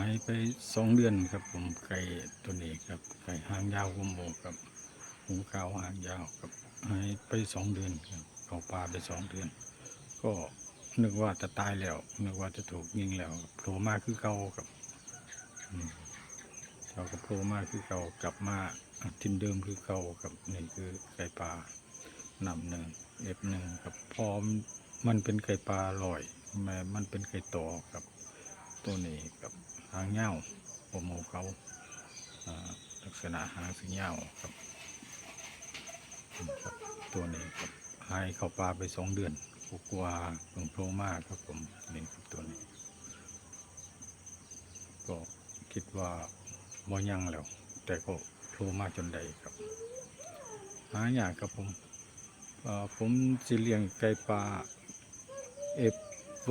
ายไปสองเดือนครับ ผมไก่ตัวนี้ครับไก่หางยาวกว่าหมูครับหูขาวหางยาวครับหายไปสองเดือนครับเขาป่าไปสองเดือน ก็นึกว่าจะตายแล้วนึกว่าจะถูกยิงแล้วโผล่มาคือเก่าครับเราก็โผล่มาคือเก่ากลับมาทินเดิมคือเก่าครับนี่คือไก่ป่านำหนึ่งเอฟหนึ่งครับพร้อมมันเป็นไก่ปลาลอยแม่มันเป็นไก่ต่อครับ ตัวนี้กับ หางเงาโอโมเขาลักษณะหางสีเงาครับ ตัวนี้ครับหายเข้าป่าไปสองเดือนกลัวาเพิ่งโผล่มากครับผมนี่ครับตัวนี้ ก็คิดว่าบ่ยังแล้ว แต่ก็โผล่มาจนใดครับ หายากครับผมผมสิเลี้ยงไก่ปลาเอฟ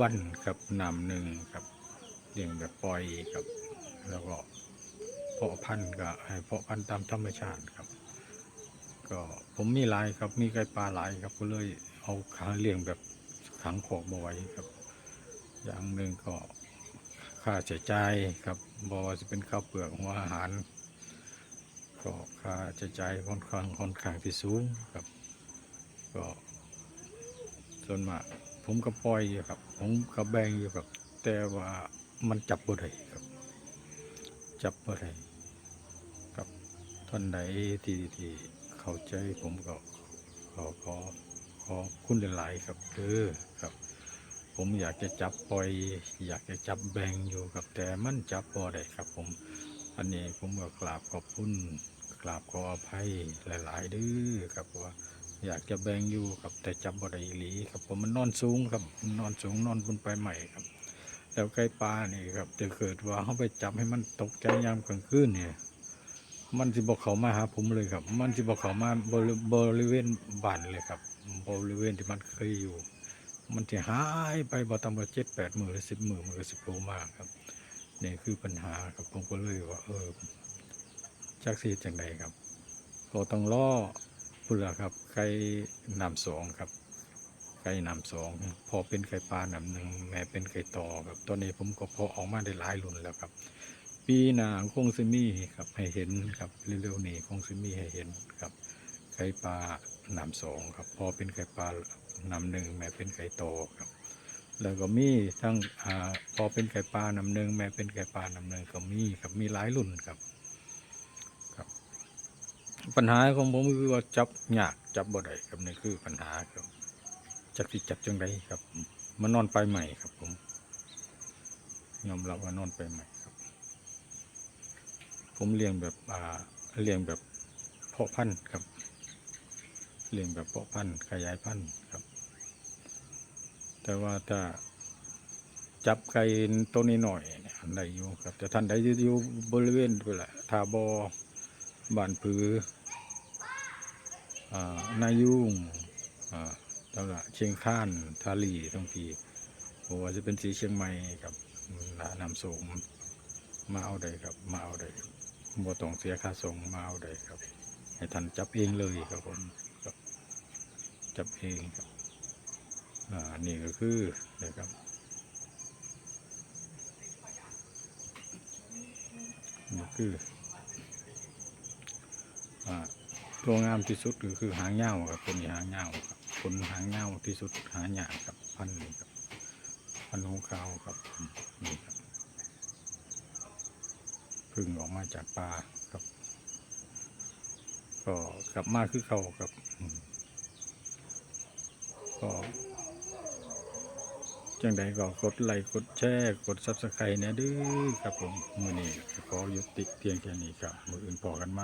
วันครับนำหนึ่งครับ เลี้ยงแบบปล่อยครับ แล้วก็เพาะพันธุ์ก็ให้เพาะพันธุ์ตามธรรมชาติครับ ก็ผมมีหลายครับมีไก่ปลาหลายครับก็เลยเอาขาเลี้ยงแบบขังขอกบไว้ครับ อย่างหนึ่งก็ค่าใช้จ่ายครับบอว่าจะเป็นข้าวเปลือกหัวอาหาร ก็ค่าใช้จ่ายค่อนข้างค่อนข้างที่สูงครับ ก็ส่วนมากผมก็ปล่อยอยู่ครับ ผมก็แบ่งอยู่ครับ แต่ว่า มันจับบ่ได้ครับ จับบ่ได้ครับท่านใดที่ที่เข้าใจผมก็ขอขอขอคุณหลายๆครับเด้อครับ ผมอยากจะจับปล่อย อยากจะจับแบ่งอยู่ครับแต่มันจับบ่ได้ครับ ผม อันนี้ผมก็กราบขอบคุณกราบขออภัยหลาย ๆ ด้อครับว่าอยากจะแบ่งอยู่ครับแต่จับบ่ได้อีหลีครับผมมันนอนสูงครับนอนสูงนอนบนใบใหม่ครับ แล้วไก่ปลานี่ครับจะเกิดว่าเขาไปจับให้มันตกใจยามกลางคืนเนี่ย มันสิบอกเขามาหาผมเลยครับ มันสิบอกเขามาบริบริเวณบ้านเลยครับ บริเวณที่มันเคยอยู่ มันจะหายไปบ่ต่ำกว่าเจ็ดแปดหมื่นหรือสิบหมื่นมันก็สิบโลมากครับนี่คือปัญหาครับผมก็เลยว่าเออจักสีจังใดครับ ก็ต้องล่อพุ่นละครับไก่นำสองครับ ไก่นำสองพอเป็นไก่ปลานำหนึ่งแม่เป็นไก่ต่อครับตอนนี้ผมก็พอออกมาได้หลายรุ่นแล้วครับ ปีหน้าคงซิมี่ครับให้เห็นครับเร็วๆนี้คงซิมี่ให้เห็นครับ ไก่ปลานำสองครับ พอเป็นไก่ปลานำหนึ่งแม่เป็นไก่โตครับ แล้วก็มีทั้งอพอเป็นไก่ปลานำหนึ่งแม่เป็นไก่ปลานำหนึ่งก็มีครับมีหลายรุ่นครับครับปัญหาของผมคือว่าจับยากจับบ่ได้ครับนี่คือปัญหาครับ จักสิจับจังไดครับมันอนไปใหม่ครับ ผมยอมรับว่านอนไปใหม่ครับ ผมเลี้ยงแบบอ่าเลี้ยงแบบเพาะพันธุ์ครับเลี้ยงแบบเพาะพันธุ์ขยายพันธุ์ครับ แต่ว่าถ้าจับไก่ตัวนี้หน่อยเนี่ยได้อยู่ครับ แต่ท่านใดอยู่บริเวณไปแหละทาบอบ้านผืออ่านายุ่งอ่า ตลาดเชียงข้านทาลีทั้งปีบอกว่าจะเป็นสีเชียงใหม่ครับนานำส่งมาเอาได้ครับ มาเอาได้บ่ต้องเสียค่าส่งมาเอาได้ครับ ให้ท่านจับเองเลยครับผมจับเองครับอ่านี่ก็คือนะครับนี่คืออ่าตัวงามที่สุดก็คือหางเงาครับตัวนี้หางเงาครับ คนหางเงาที่สุดหาหยาครับพันธุ์นี้ครับพันธุ์ของเขาครับนี่ครับพึ่งออกมาจากป่าครับ ก็กลับมาคือเขาครับก็จังใดก็กดไลค์กดแชร์กดซับสไครต์นะดื้อครับผมมือนี้ขอยุติเพียงแค่นี้ครับมืออื่นพอกันไหม